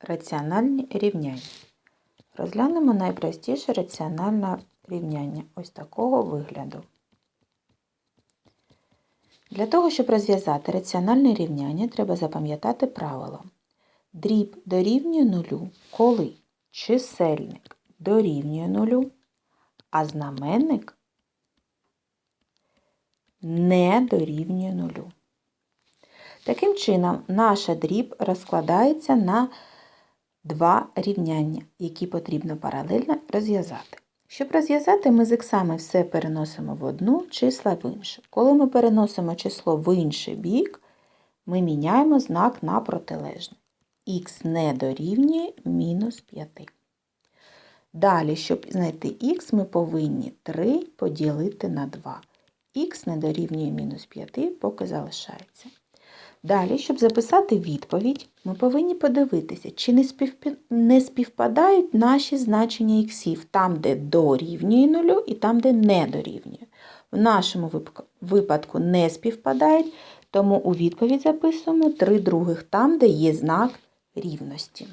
Раціональні рівняння. Розглянемо найпростіше раціональне рівняння ось такого вигляду. Для того, щоб розв'язати раціональне рівняння, треба запам'ятати правило. Дріб дорівнює нулю, коли чисельник дорівнює нулю, а знаменник не дорівнює нулю. Таким чином, наша дріб розкладається на два рівняння, які потрібно паралельно розв'язати. Щоб розв'язати, ми з іксами все переносимо в одну, числа в іншу. Коли ми переносимо число в інший бік, ми міняємо знак на протилежний. Х не дорівнює мінус 5. Далі, щоб знайти х, ми повинні 3 поділити на 2. Х не дорівнює мінус 5, поки залишається. Далі, щоб записати відповідь, ми повинні подивитися, чи не, не співпадають наші значення іксів там, де дорівнює нулю, і там, де не дорівнює. В нашому випадку- не співпадають, тому у відповідь записуємо 3 других там, де є знак рівності.